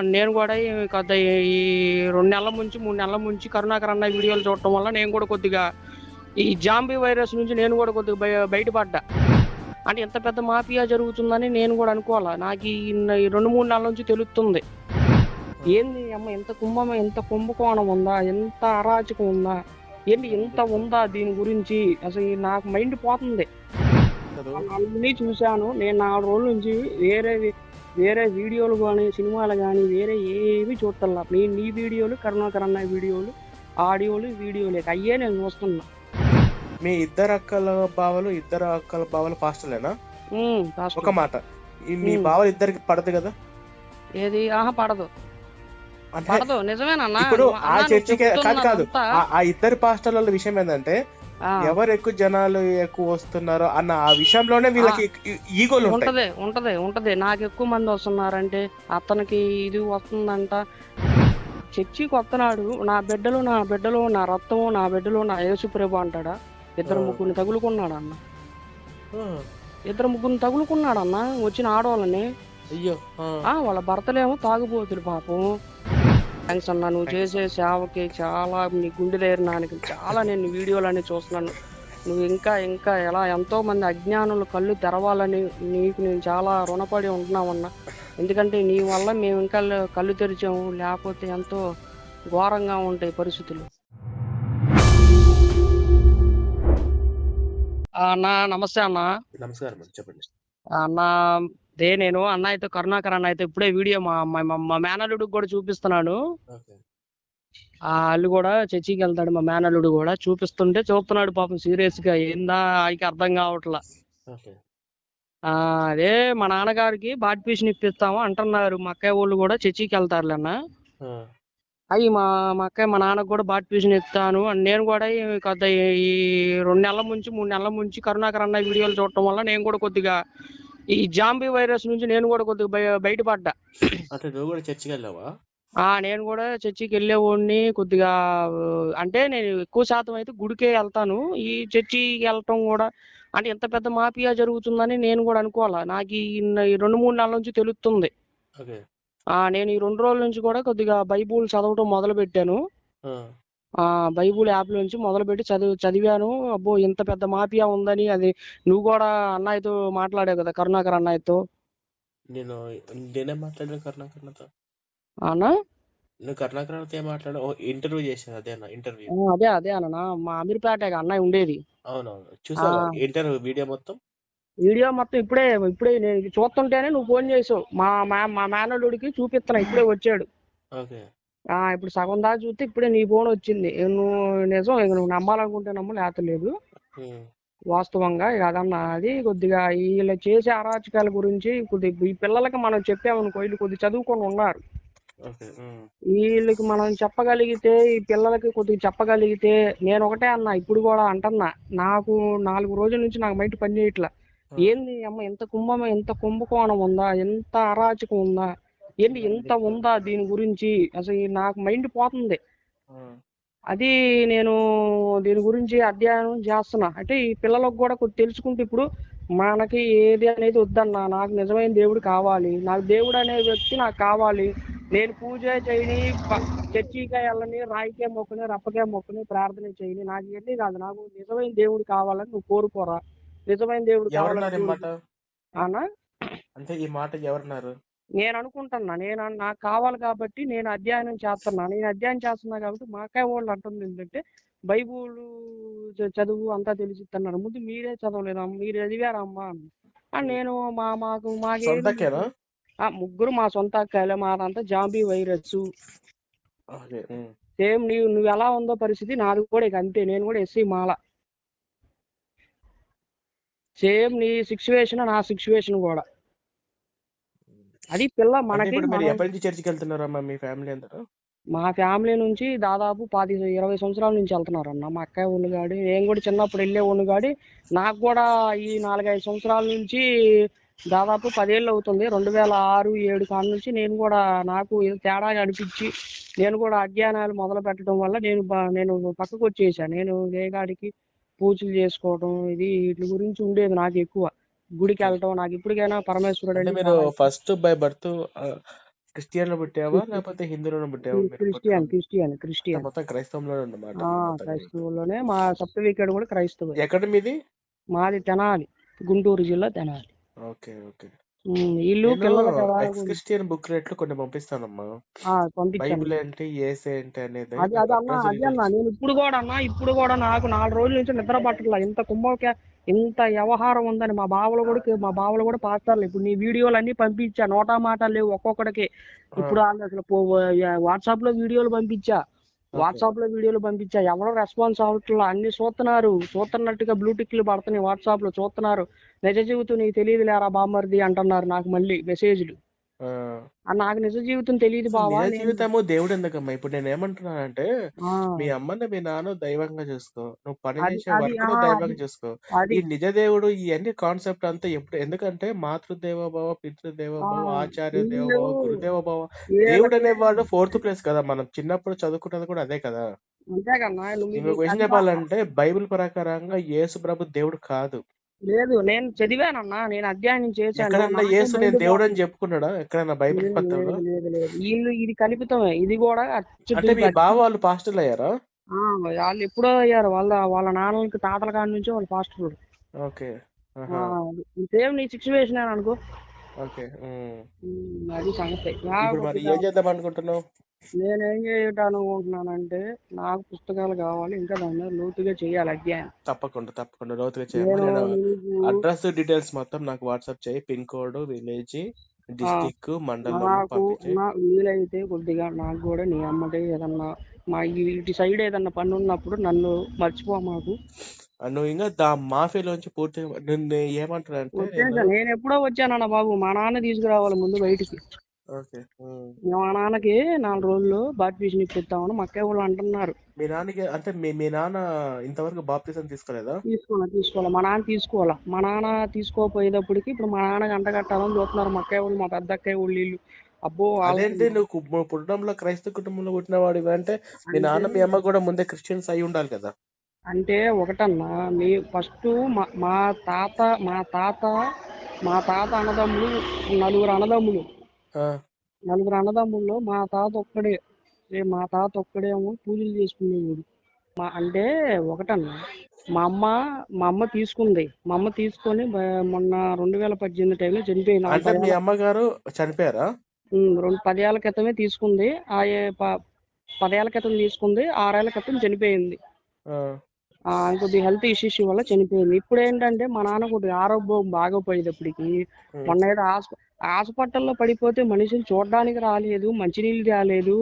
నేను కూడా ఈ కొద్ది ఈ రెండు నెలల నుంచి మూడు నెలల నుంచి కరుణాకర్ అన్న వీడియోలు చూడటం వల్ల నేను కూడా కొద్దిగా ఈ జాంబీ వైరస్ నుంచి నేను కూడా కొద్దిగా బయ బయటపడ్డా. అంటే ఎంత పెద్ద మాఫియా జరుగుతుందని నేను కూడా అనుకోవాలా? నాకు ఈ రెండు మూడు నెలల నుంచి తెలుస్తుంది. ఏంది అమ్మ ఎంత కుంభం ఎంత కుంభకోణం ఉందా? ఎంత అరాచకం ఉందా? ఏంటి ఎంత ఉందా దీని గురించి? అసలు నాకు మైండ్ పోతుంది. అన్ని చూశాను. నేను నాలుగు రోజుల నుంచి వేరే వేరే వీడియోలు కానీ సినిమాలు కానీ వేరే ఏవి చూడటల్లా నేను నీ వీడియోలు కరుణాకర్ అన్న వీడియోలు ఆడియోలు వీడియోలు. అయ్యే నేను చూస్తున్నా. మీ ఇద్దరు అక్కల బావలు ఇద్దరు అక్కల బావలు పాస్టర్లేనా. ఒక మాట. మీ. బావలు ఇద్దరికి పడదు కదా? ఏది? ఆహా పడదు. పడదు. నిజమేనన్నా. ఇప్పుడు ఆ చర్చికి కాదు కాదు. ఆ- ఇద్దరు పాస్టర్ల విషయం ఏంటంటే ఎవరు ఎక్కువ జనాలు ఎక్కువ వస్తున్నారో అన్న ఆ విషయంలోనే వీళ్ళకి ఈగోలు ఉంటది ఉంటది ఉంటది. నాకు ఎక్కువ మంది వస్తున్నారంటే అతనికి ఇది వస్తుందంట. చర్చికి వస్తున్నాడు. నా బిడ్డలు నా బిడ్డలు నా రక్తము నా బిడ్డలు నా యేసుప్రభు అంటాడా? ఇద్దరు. ముగ్గురిని తగులుకున్నాడు అన్న ఇద్దరు ముగ్గురిని తగులుకున్నాడు అన్న వచ్చిన ఆడవాళ్ళని. అయ్యో వాళ్ళ భర్తలేమో తాగుబోతులు పాపం. థ్యాంక్స్ అన్న నువ్వు చేసే సేవకి చాలా నీ గుండె ధైర్యానికి చాలా నేను వీడియోలన్నీ చూస్తున్నాను. నువ్వు ఇంకా ఇంకా ఎలా ఎంతో మంది అజ్ఞానులు కళ్ళు తెరవాలని నీకు నేను చాలా రుణపడి ఉంటున్నామన్నా ఎందుకంటే నీ వల్ల మేము ఇంకా కళ్ళు తెరిచాము. లేకపోతే ఎంతో ఘోరంగా ఉంటాయి పరిస్థితులు. అన్న నమస్తే అన్న. నమస్కారం చెప్పండి. అన్న దే నేను అన్న అయితే కరుణాకర్ అన్న అయితే ఇప్పుడే వీడియో మా మా- మేనల్లుడికి కూడా చూపిస్తున్నాను. వాళ్ళు కూడా చర్చికి వెళ్తాడు మా మేనల్లుడు కూడా చూపిస్తుంటే చూస్తున్నాడు పాపం సీరియస్గా ఏందా ఆయనకి అర్థం కావట్లా. అదే మా నాన్నగారికి బాట్ పీస్ని ఇప్పిస్తాము అంటున్నారు. మా అక్కయ్య వాళ్ళు కూడా చర్చికి వెళ్తారులే అన్న. అయ్యి మా మా అక్కయ్య మా నాన్నకు కూడా బాట్ పీస్ని ఇస్తాను. అని నేను కూడా కొద్ది ఈ రెండు నెలల నుంచి మూడు నెలల నుంచి కరుణాకర్ అన్న వీడియోలు చూడటం వల్ల నేను కూడా కొద్దిగా ఈ జాంబీ వైరస్ నుంచి నేను కూడా కొద్దిగా బయ- బయటపడ్డా. అంటే నువ్వు కూడా చర్చికి వెళ్ళావా? ఆ నేను కూడా చర్చికి వెళ్ళేవాడిని కొద్దిగా అంటే నేను ఎక్కువ శాతం అయితే గుడికే వెళ్తాను. ఈ చర్చికి వెళ్ళటం కూడా అంటే ఎంత పెద్ద మాఫియా జరుగుతుందని నేను కూడా అనుకోవాలా? నాకు ఈ రెండు మూడు నెలల నుంచి తెలుస్తుంది. నేను ఈ రెండు రోజుల నుంచి కూడా కొద్దిగా బైబుల్ చదవటం మొదలు పెట్టాను బైబుల్ యాప్ నుంచి మొదలుపెట్టి చదివి చదివాను. అబ్బో ఇంత పెద్ద మాఫియా ఉందని అది నువ్వు కూడా అన్నయ్యతో మాట్లాడావు కదా కరుణాకర్ అన్నయ్యతో. నేను నేనేం మాట్లాడాను కరుణాకర్ణతో అన్న? నువ్వు కరుణాకర్ణతో ఏం మాట్లాడా ఇంటర్వ్యూ చేశాను అదేనా ఇంటర్వ్యూ. అదే అదే అన్న మా అమీర్పేట అన్నయ్య ఉండేది. అవునవును. చూసావా. ఇంటర్వ్యూ వీడియో మొత్తం? వీడియో మొత్తం ఇప్పుడే ఇప్పుడే నేను చూస్తుంటేనే నువ్వు ఫోన్ చేసావు. మా మా మేనల్లుడికి చూపిస్తున్నా ఇప్పుడే వచ్చాడు. ఓకే. ఇప్పుడు సగం దాకా చూస్తే ఇప్పుడే నీ ఫోన్ వచ్చింది. నువ్వు నిజం ఇక నువ్వు నమ్మాలనుకుంటే నమ్ము లేకపోతే లేదు. వాస్తవంగా ఇక అదన్నా అది కొద్దిగా వీళ్ళు చేసే అరాచకాల గురించి కొద్దిగా ఈ పిల్లలకి మనం చెప్పామనుకో వీళ్ళు కొద్దిగా చదువుకొని ఉన్నారు. వీళ్ళకి మనం చెప్పగలిగితే ఈ పిల్లలకి కొద్దిగా చెప్పగలిగితే నేను ఒకటే అన్నా ఇప్పుడు కూడా అంటున్నా నాకు నాలుగు రోజుల నుంచి నాకు మైండ్ పని చేయట్లా. ఏంది అమ్మ ఎంత కుంభం ఎంత కుంభకోణం ఉందా? ఎంత అరాచకం ఉందా? ఏంటి ఎంత ఉందా దీని గురించి? అసలు నాకు మైండ్ పోతుంది. అది నేను దీని గురించి అధ్యయనం చేస్తున్నా. అంటే ఈ పిల్లలకు కూడా కొద్ది తెలుసుకుంటే ఇప్పుడు మనకి ఏది అనేది వద్దన్నా నాకు నిజమైన దేవుడు కావాలి నాకు దేవుడు అనే వ్యక్తి నాకు కావాలి నేను పూజ చేయని చర్చికే వెళ్ళని రాయికే మొక్కని రప్పకే మొక్కని ప్రార్థన చేయని నాకు ఇవన్నీ కాదు. నాకు నిజమైన దేవుడు కావాలని నువ్వు కోరుకోరా? నిజమైన దేవుడు కావాలని అన్నా? అంటే ఈ మాట ఎవరున్నారు? నేను అనుకుంటున్నా నేను నాకు కావాలి కాబట్టి నేను అధ్యయనం చేస్తున్నా. నేను అధ్యయనం చేస్తున్నా కాబట్టి మా అక్కయ్య వాళ్ళు అంటుంది ఏంటంటే బైబుల్ చదువు అంతా తెలిసిస్తున్నారు ముందు మీరే చదవలేదా మీరు చదివారా అమ్మా అని. నేను మా మాకు మాకు ముగ్గురు మా సొంత అక్కలే మాదంతా జాంబీ వైరస్ సేమ్ నీవు నువ్వు ఎలా ఉందో పరిస్థితి నాది కూడా ఇక అంతే. నేను కూడా ఎస్సీ మాల. సేమ్ నీ సిచ్యువేషన్ నా సిచ్యువేషన్ కూడా. అది పిల్ల మనకి ఇప్పుడు మీరు మనం- ఎప్పటి నుంచి చర్చికి వెళ్తున్నారమ్మా మీ ఫ్యామిలీ మా ఫ్యామిలీ నుంచి దాదాపు పాతి ఇరవై సంవత్సరాల నుంచి వెళ్తున్నారు అన్న మా అక్కయ్య ఉండు గాడి నేను కూడా చిన్నప్పుడు వెళ్ళే ఉండు గాడి నాకు కూడా ఈ నాలుగైదు సంవత్సరాల నుంచి దాదాపు పదేళ్ళు అవుతుంది. రెండు వేల ఆరు ఏడు కాడ నుంచి నేను కూడా నాకు తేడా అనిపించి నేను కూడా అధ్యయనాలు మొదలు పెట్టడం వల్ల నేను నేను పక్కకు వచ్చేసాను నేను వేగాడికి పూజలు చేసుకోవడం ఇది వీటి గురించి ఉండేది నాకు ఎక్కువ. గుడికి వెళ్ళటం నాకు ఇప్పటికైనా పరమేశ్వరుడు అంటే మీరు ఫస్ట్ బై బర్త్ క్రిస్టియన్లో పుట్టావా? లేకపోతే హిందువులో పుట్టావా? క్రిస్టియన్ క్రిస్టియన్ క్రిస్టియన్ మొత్తం ఆ మొత్తం క్రైస్తవులోనే మా సర్టిఫికేట్ కూడా క్రైస్తవ. ఎక్కడ మీది? మాది తెనాలి గుంటూరు జిల్లా Tenali. Okay okay. Ex Christian book రేట్లు కొన్ని పంపిస్తానమ్మా. బైబిల్ ఏంటి ఏసే ఏంటి అనేది అది నాకు అది అన్న నేను ఇప్పుడు కూడా అన్న ఇప్పుడు కూడా నాకు నాలుగు రోజుల నుంచి నిద్ర పట్టట్లా. ఇంత కుంభకే ఇంత వ్యవహారం ఉందని మా బావలు కూడా మా బావలు కూడా పాస్తారులే ఇప్పుడు నీ వీడియోలు అన్ని పంపించా. నోటా మాట లేవు ఒక్కొక్కడికి. ఇప్పుడు వాళ్ళు అసలు వాట్సాప్లో వీడియోలు పంపించా. వాట్సాప్లో వీడియోలు పంపించా. ఎవరో రెస్పాన్స్ అవ్వట్లా అన్ని చూస్తున్నారు చూస్తున్నట్టుగా బ్లూటిక్లు పడుతున్నాయి వాట్సాప్లో చూస్తున్నారు నిజ జీవితం నీకు తెలియదు లేరా బామ్మర్ది అంటున్నారు నాకు మళ్ళీ మెసేజ్లు. నాకు నిజ జీవితం తెలియదు బావా నిజ నేను- జీవితము దేవుడు ఎందుకమ్మా ఇప్పుడు నేను ఏమంటున్నానంటే ఆ, మీ అమ్మని మీ నాన్న దైవంగా చూసుకో. నువ్వు పని అది- చేసే అది- వర్క్ ఆ, దైవంగా అది- చూసుకో. అది. ఈ నిజ దేవుడు ఇవన్నీ కాన్సెప్ట్ అంతా ఎప్పుడు ఎందుకంటే మాతృదేవోభవ పితృదేవోభవ ఆ, ఆచార్య వీళ్ళు దేవోభవ గురుదేవోభవ వీళ్ళకి- దేవుడు అనేవాడు ఫోర్త్ ప్లేస్ కదా మనం. చిన్నప్పుడు చదువుకున్నది కూడా అదే కదా. అంతే కన్నా నువ్వు ఇంకొక ఇది- విషయం అది చెప్పాలంటే బైబిల్ ప్రకారంగా యేసు ప్రభు దేవుడు కాదు. లేదు నేను చదివానన్నా నేను అధ్యయనం చేశాను యేసు నేను దేవుడు అని చెప్పుకున్నాడా? ఎక్కడన్నా బైబిల్ పత్రంలో? వీళ్ళు ఇది కల్పితమే ఇది కూడా అంటే మీ బావ వాళ్ళు పాస్టర్లు అయ్యారా? వాళ్ళు ఎప్పుడో అయ్యారు. వాళ్ళ వాళ్ళ నాన్నలకి తాతల కాడి నుంచి వాళ్ళ పాస్టర్ ఓకే. సేమ్ నీ సిచ్యువేషన్ అనుకో. ఓకే. అది సంగతి. మరి ఏం చేద్దాం అనుకుంటున్నావు? నేనేం చేయటానుకుంటున్నానంటే నాకు పుస్తకాలు కావాలి ఇంకా దాని మీద లోతుగా చేయాలి అధ్యయనం. తప్పకుండా తప్పకుండా లోతుగా చేయమని నేను నేను నీకు అడ్రస్ డీటెయిల్స్ మొత్తం నాకు వాట్సాప్ చేయి. పిన్ కోడ్ విలేజ్ డిస్టిక్ మండలం నాకు నా వీలైతే కొద్దిగా నాకు కూడా నీ అమ్మటే ఏదన్నా మా ఇటు సైడ్ ఏదన్నా పని ఉన్నప్పుడు నన్ను మర్చిపో మాకు. నువ్వు ఇంకా దా మాఫియాలోంచి పూర్తిగా నిన్ను వచ్చేసా నేను ఎప్పుడో వచ్చానన్న బాబు మా నాన్న తీసుకురావాలి ముందు బయటికి. ఓకే. ఉమ్. మా నాన్నకి నాలుగు రోజులు బాప్టిజం మా అక్కయ్య వాళ్ళు అంటున్నారు. మీ నాన్నకి అంటే మీ మీ నాన్న ఇంతవరకు బాప్తిజం తీసుకోలేదా? తీసుకోవాలా తీసుకోవాలా. మా నాన్న తీసుకోవాలా. మా నాన్న తీసుకోపోయేటప్పటికి ఇప్పుడు మా నాన్న గంట కట్టాలని చూస్తున్నారు మా అక్కయ్య వాళ్ళు మా పెద్ద అక్కయ్య వాళ్ళు వీళ్ళు. అబ్బో వాళ్ళకి అదేంటి నువ్వు కు- పుట్టడంలో క్రైస్తవ కుటుంబంలో పుట్టిన వాడివి అంటే మీ నాన్న మీ అమ్మ కూడా ముందే క్రిస్టియన్స్ అయి ఉండాలి కదా? అంటే ఒకటన్నా మీ ఫస్ట్ మా మా తాత మా తాత మా తాత అన్నదమ్ములు నలుగురు అన్నదమ్ములు నలుగురు అన్నదమ్ముల్లో మా తాత ఒక్కడే. ఏ మా తాత ఒక్కడేమో పూజలు చేసుకునేవాడు. మా అంటే ఒకటన్నా. మా అమ్మ మా అమ్మ తీసుకుంది. మా అమ్మ తీసుకొని బ- మొన్న రెండు వేల పద్దెనిమిది టైంలో చనిపోయింది. ఆమె అంటే మీ పదేళ్ళ- అమ్మగారు చనిపోయారా? ఉమ్, రెండు పదేళ్ళ క్రితమే తీసుకుంది. ఆ ఏ- ప- పదేళ్ళ క్రితం తీసుకుంది. ఆరేళ్ళ క్రితం చనిపోయింది. ఆ, ఆ కొద్దిగా హెల్త్ ఇష్యూస్ వల్ల చనిపోయింది. ఇప్పుడు ఏంటంటే మా నాన్న కొద్దిగా ఆరోగ్యం బాగోపోయేటప్పటికి. మొన్న ఏదో హాస్ప హాస్పిటల్లో పడిపోతే మనిషిని చూడడానికి రాలేదు మంచినీళ్ళు తేలేదు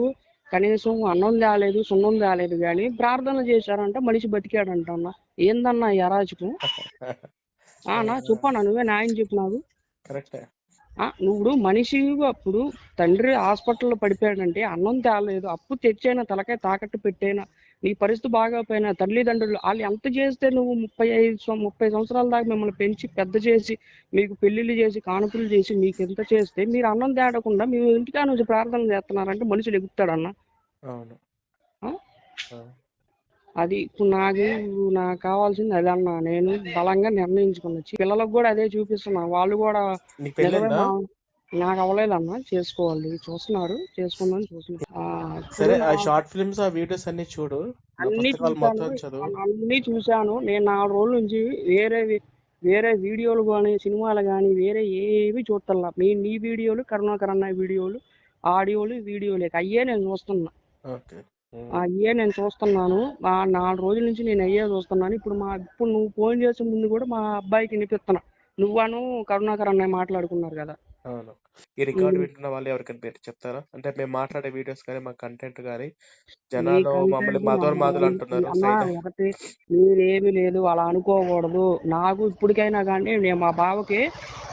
కనీసం అన్నం తేలేదు సున్నం తేలేదు కానీ ప్రార్థన చేశారంట మనిషి బతికాడంట అన్న. ఏందన్నా ఆ, అన్న చెప్పన్నా నువ్వే న్యాయం చెప్పు నాకు కరెక్టే. ఆ, నువ్వు మనిషి అప్పుడు తండ్రి హాస్పిటల్లో పడిపోయాడంటే అన్నం తేలేదు అప్పు తెచ్చైనా తలకాయ తాకట్టు పెట్టైనా నీ పరిస్థితి బాగోపోయినా తల్లిదండ్రులు వాళ్ళు ఎంత చేస్తే నువ్వు ముప్పై ఐదు ముప్పై సంవత్సరాల దాకా మిమ్మల్ని పెంచి పెద్ద చేసి మీకు పెళ్ళిళ్ళు చేసి కానుకలు చేసి మీకు ఎంత చేస్తే మీరు అన్నం తేడకుండా మీరు ఇంటికా నుంచి ప్రార్థన చేస్తున్నారంటే మనుషులు ఎగుతాడన్న. అది ఇప్పుడు నాకు నాకు కావాల్సింది అదే అన్న. నేను బలంగా నిర్ణయించుకున్నా. పిల్లలకు కూడా అదే చూపిస్తున్నా. వాళ్ళు కూడా నీకు అవ్వలేదన్న చేసుకోవాలి. చూస్తున్నారు చేసుకుందాం చూస్తున్నారు ఆ, ఇప్పుడు సరే ఆ నా- షార్ట్ ఫిల్మ్స్ ఆ వీడియోస్ అన్ని చూడు. అన్ని అన్ని చూశాను. నేను నాలుగు రోజుల నుంచి వేరే వేరే వీడియోలు కానీ సినిమాలు కానీ వేరే ఏవి చూడటల్లా మీ నీ వీడియోలు కరుణాకర్ అన్న వీడియోలు ఆడియోలు వీడియోలు. అయ్యే నేను చూస్తున్నా. అయ్యే నేను చూస్తున్నాను. ఆ నాలుగు రోజుల నుంచి నేను అయ్యే చూస్తున్నాను. ఇప్పుడు మా ఇప్పుడు నువ్వు ఫోన్ చేసే ముందు కూడా మా అబ్బాయికి వినిపిస్తున్నా. నువ్వాను కరుణాకర్ అన్నయ్య మాట్లాడుకున్నారు కదా. అవును. ఈ రికార్డు. వింటున్న వాళ్ళు ఎవరికైనా మీరు చెప్తారా? అంటే మేము మాట్లాడే వీడియోస్ కానీ మా కంటెంట్ కానీ మీ జనాలు మమ్మల్ని మాధురు మాధులు అంటున్నారు అన్నా ఒకటి మీరేమి లేదు అలా అనుకోకూడదు. నాకు ఇప్పటికైనా కానీ నేను మా బావకి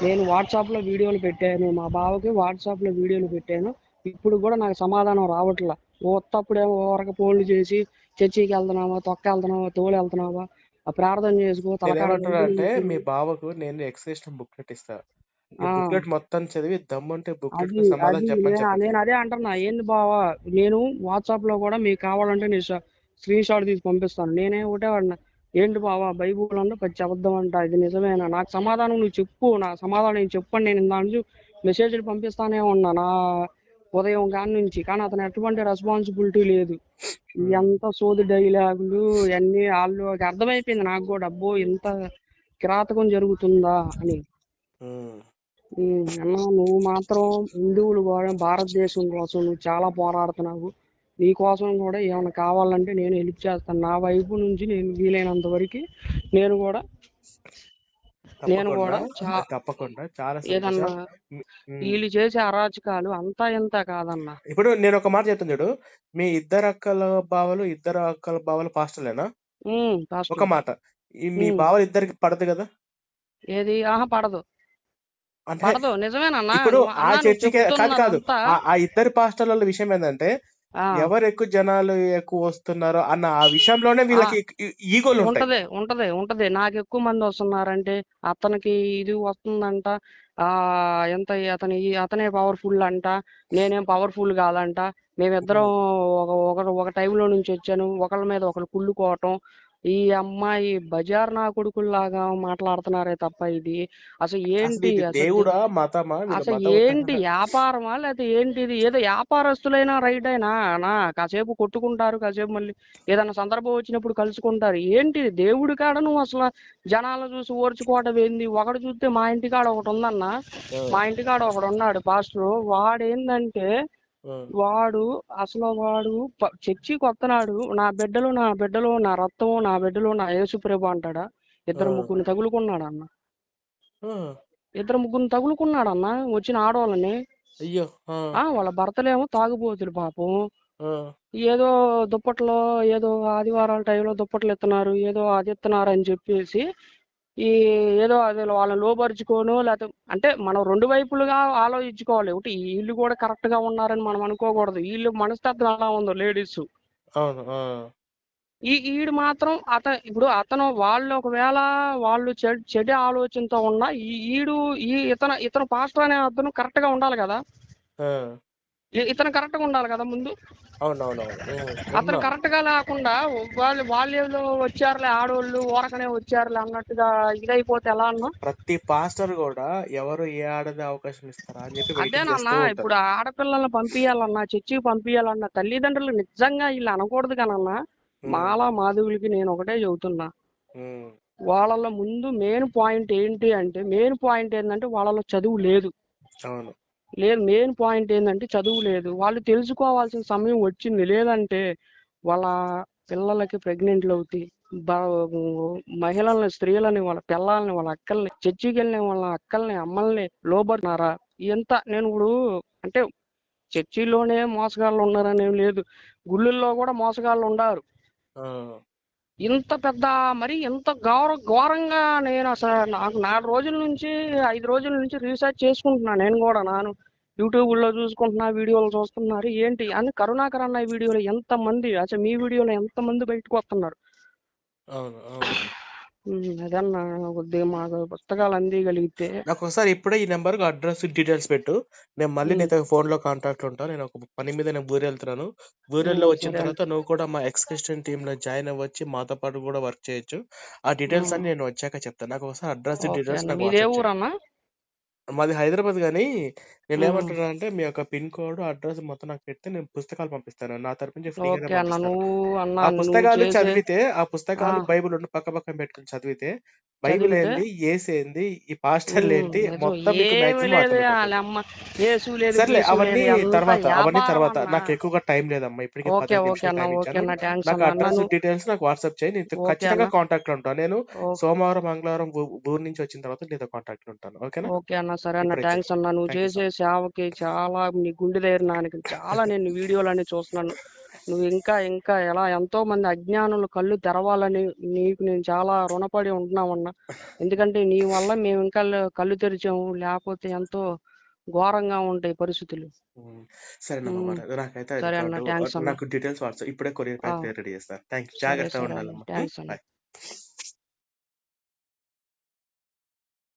నేను వాట్సాప్లో వీడియోలు పెట్టాను. మా బావకి వాట్సాప్లో వీడియోలు పెట్టాను. ఇప్పుడు కూడా నాకు సమాధానం రావట్లా. ఓత్తప్పుడేమో ఓరక ఫోన్లు చేసి చర్చికి వెళ్తున్నావా తొక్క వెళ్తున్నావా తోలు వెళ్తున్నావా ఆ ప్రార్థన చేసుకో తలకాడ అంటే మీ బావకు నేను ఎక్స్ప్రెషన్ బుక్లెట్ ఇస్తా. ఈ ఆ. బుక్లెట్ మొత్తం చదివి దమ్ముంటే అది సమాధానం అది నేను చెప్పండి. నేను అదే అంటున్నా. ఏంది బావా? నేను వాట్సాప్లో కూడా మీకు కావాలంటే నేను స్క్రీన్ షాట్ తీసి పంపిస్తాను. నేనే ఒకటే వాడినా. ఏంటి బావా? బైబుల్ అంతా పచ్చి అబద్ధం అంట. ఇది నిజమేనా? నాకు సమాధానం నువ్వు చెప్పు. నా సమాధానం నేను చెప్పండి. నేను దాని నుంచి మెసేజ్లు పంపిస్తానే ఉన్నా. నా ఉదయం కాడి నుంచి. కానీ అతను ఎటువంటి రెస్పాన్సిబిలిటీ లేదు. ఎంత సోది డైలాగులు ఇవన్నీ వాళ్ళు అర్థమైపోయింది నాకు కూడా. అబ్బో ఇంత కిరాతకం జరుగుతుందా అని. అన్నా నువ్వు మాత్రం హిందువులు కూడా భారతదేశం కోసం నువ్వు చాలా పోరాడుతున్నావు. నీ కోసం కూడా ఏమైనా కావాలంటే నేను హెల్ప్ చేస్తాను. నా వైపు నుంచి నేను వీలైనంత వరకు నేను కూడా నేను కూడా తప్పకుండా. చాలా ఏదన్నా. వీళ్ళు చేసే అరాచకాలు అంతా ఇంత కాదన్నా. ఇప్పుడు నేను ఒక మాట చెప్తాను చూడు. మీ ఇద్దరు అక్కల బావలు ఇద్దరు అక్కల బావలు పాస్టర్లేనా? ఒక మాట. మీ. బావలు ఇద్దరికి పడదు కదా? ఏది? ఆహా పడదు. అంటే ఇప్పుడు ఆ చర్చికి కాదు కాదు. ఆ ఇద్దరు పాస్టర్ల విషయం ఏంటంటే ఎవరు ఎక్కువ జనాలు ఎక్కువ వస్తున్నారో అన్న ఆ విషయంలోనే వీళ్ళకి ఈగోలు ఉంటది ఉంటది ఉంటది. నాకు ఎక్కువ మంది వస్తున్నారంటే అతనికి ఇది వస్తుందంట ఆ ఎంత అతని అతనే పవర్ఫుల్ అంట నేనేం పవర్ఫుల్ కాదంట. మేమిద్దరం ఒక ఒక టైంలో నుంచి వచ్చాను. ఒకళ్ళ మీద ఒకరు కుళ్ళుకోవటం ఈ అమ్మాయి బజార్ నా కొడుకుల్లాగా మాట్లాడుతున్నారే తప్ప ఇది. అసలు ఏంటి అసలు దేవుడా మతమా? ఏంటి వ్యాపారమా లేకపోతే ఏంటి ఇది? ఏదో వ్యాపారస్తులైనా రైట్ అయినా నా కాసేపు కొట్టుకుంటారు కాసేపు మళ్ళీ ఏదైనా సందర్భం వచ్చినప్పుడు కలుసుకుంటారు. ఏంటి ఇది? దేవుడి కాడ నువ్వు అసలు జనాలను చూసి ఓర్చుకోవడం ఏంది? ఒకడు చూస్తే మా ఇంటి కాడ ఒకటి ఉందన్న మా ఇంటి కాడ ఒకడు ఉన్నాడు పాస్టర్. వాడు ఏందంటే వాడు అసలు వాడు చర్చికి వస్తున్నాడు నా బిడ్డలు నా బిడ్డలు నా రక్తం నా బిడ్డలు నా యేసుప్రభు అంటాడా? ఇద్దరు ముగ్గురు తగులుకున్నాడు అన్న? ఇద్దరు ముగ్గురు తగులుకున్నాడు అన్న? వచ్చిన ఆడవాళ్ళని? అయ్యో వాళ్ళ భర్తలేమో తాగుబోతులు పాపం. ఏదో దుప్పట్లో ఏదో ఆదివారాల టైంలో దుప్పట్లు ఇస్తున్నారు ఏదో అది ఇస్తున్నారు అని చెప్పేసి ఈ ఏదో అది వాళ్ళని లోపరుచుకోను లేకపోతే అంటే మనం రెండు వైపులుగా ఆలోచించుకోవాలి. ఒకటి వీళ్ళు కూడా కరెక్ట్గా ఉన్నారని మనం అనుకోకూడదు. వీళ్ళు మనస్తత్వం ఎలా ఉందో లేడీస్. ఈ ఈడు మాత్రం అత ఇప్పుడు అతను వాళ్ళు ఒకవేళ వాళ్ళు చెడు ఆలోచనతో ఉన్నా ఈ ఈడు ఈ ఇతను ఇతను పాస్టర్ అనే అతను కరెక్ట్గా ఉండాలి కదా. ఇతను కరెక్ట్గా ఉండాలి కదా ముందు. అతను కరెక్ట్గా లేకుండా వాళ్ళు వాళ్ళు వచ్చారులే ఆడోళ్ళు ఊరకనే వచ్చారులే అన్నట్టుగా ఇదైపోతే ఎలా అన్నా? ప్రతి పాస్టర్ కూడా ఎవరు ఏ ఆడదే అవకాశం ఇస్తారా అని చెప్పి వెయిటింగ్ అదేనన్నా ఇప్పుడు ఆడపిల్లల్ని పంపించాలన్నా చర్చికి పంపించాలన్నా తల్లిదండ్రులు నిజంగా వీళ్ళు అనకూడదు కానన్నా మాలా మాధవులకి నేను ఒకటే చెబుతున్నా. వాళ్ళలో ముందు మెయిన్ పాయింట్ ఏంటి అంటే మెయిన్ పాయింట్ ఏంటంటే వాళ్ళలో చదువు లేదు. అవును. లేదు మెయిన్ పాయింట్ ఏంటంటే చదువు లేదు. వాళ్ళు తెలుసుకోవాల్సిన సమయం వచ్చింది. లేదంటే వాళ్ళ పిల్లలకి ప్రెగ్నెంట్లు అవుతాయి మహిళల్ని స్త్రీలని వాళ్ళ పిల్లల్ని వాళ్ళ అక్కల్ని చర్చికి వెళ్ళిన వాళ్ళ అక్కల్ని అమ్మల్ని లోబడుతున్నారా? ఎంత నేను ఇప్పుడు అంటే చర్చిలోనే మోసగాళ్ళు ఉన్నారని ఏం లేదు. గుళ్ళల్లో కూడా మోసగాళ్ళు ఉండారు. ఇంత పెద్ద మరి ఇంత గౌర ఘోరంగా నేను అసలు నాకు నాలుగు రోజుల నుంచి ఐదు రోజుల నుంచి రీసెర్చ్ చేసుకుంటున్నా నేను కూడా. నాను యూట్యూబ్లో చూసుకుంటున్నా వీడియోలు చూస్తున్నారు ఏంటి? అని కరుణాకర్ అన్న వీడియోలో ఎంత మంది అసలు మీ వీడియోలో ఎంత మంది బయటకు వస్తున్నారు? ఉమ్, అదన్నా కొద్దిగా మాకు పుస్తకాలు అందిగలిగితే నాకు ఒకసారి ఇప్పుడే ఈ నెంబర్ అడ్రస్ డీటెయిల్స్ పెట్టు. నేను మళ్ళీ నీతో ఫోన్లో కాంటాక్ట్ ఉంటాను నేను ఒక పని మీద నేను ఊరు వెళ్తున్నాను. ఊరెళ్ళి ఉమ్, వచ్చిన సరే అన్న తర్వాత నువ్వు కూడా మా ఎక్స్ క్రిస్టియన్ టీమ్లో జాయిన్ అవ్వచ్చు. మాతో పాటు కూడా వర్క్ చేయొచ్చు. ఆ డీటెయిల్స్ అన్ని నేను వచ్చాక చెప్తాను నాకు ఒకసారి అడ్రస్ ఓకే డీటెయిల్స్ అన్న నాకు మీదే వాట్సాప్ చేయి. ఊరన్నా మాది హైదరాబాద్ కానీ నేను ఏమంటున్నా అంటే మీ యొక్క పిన్ కోడ్ అడ్రస్ మొత్తం నాకు పెడితే నేను పుస్తకాలు పంపిస్తాను. నా తరపు నుంచి ఫ్రీగానే ఓకే అన్న. పంపిస్తాను. నువ్వు అన్న ఆ నువ్వు పుస్తకాలు చేసే చదివితే ఆ ఆ. పుస్తకాలు బైబిల్ రెండు పక్క పక్కన పెట్టుకుని చదివితే బైబిల్ చదివితే? ఏంది ఏసు ఏంది ఈ పాస్టర్లు ఏంటి నిజం మొత్తం మీకు ఏమి మాక్సిమం లేదు అర్థమైపోతుంది. వాళ్ళ అమ్మ. యేసు లేదు సర్లే గీసు అవన్నీ లేదు అంత తర్వాత అవన్నీ తర్వాత. నాకు ఎక్కువగా టైం లేదమ్మా ఇప్పటికే ఓకే పదిహేను ఓకే నిమిషాలు అన్న టైం ఓకే ఇచ్చాను. అన్న థ్యాంక్స్ నాకు అన్న. అన్న అడ్రస్ నువ్వు డీటెయిల్స్ నాకు వాట్సాప్ చేయి నేను ఓకే ఖచ్చితంగా అన్న. కాంటాక్ట్లో ఉంటాను. నేను సోమవారం మంగళవారం ఊ- ఊరు నుంచి వచ్చిన తర్వాత నీతో కాంటాక్ట్లో ఉంటాను. ఓకేనా? ఓకే అన్న సరే అన్న ఇప్పుడు అన్న. నువ్వు థ్యాంక్ యూ సో చేసే మచ్ సేవకి చాలా నీ గుండె ధైర్యానికి చాలా నేను వీడియోలన్నీ చూస్తున్నాను. నువ్వు ఇంకా ఇంకా ఎలా ఎంతో మంది అజ్ఞానులు కళ్ళు తెరవాలని నీకు నేను చాలా రుణపడి ఉంటున్నామన్నా. ఎందుకంటే నీ వల్ల మేము ఇంకా కళ్ళు తెరిచాము. లేకపోతే ఎంతో ఘోరంగా ఉంటాయి పరిస్థితులు. నాకైతే సరే అన్న థ్యాంక్స్ అన్న. నాకు డీటెయిల్స్ వాట్సాప్ ఇప్పుడే కొరియర్ ప్యాక్ రెడీ చేస్తాను థ్యాంక్ యూ జాగ్రత్తగా ఉండాలమ్మా.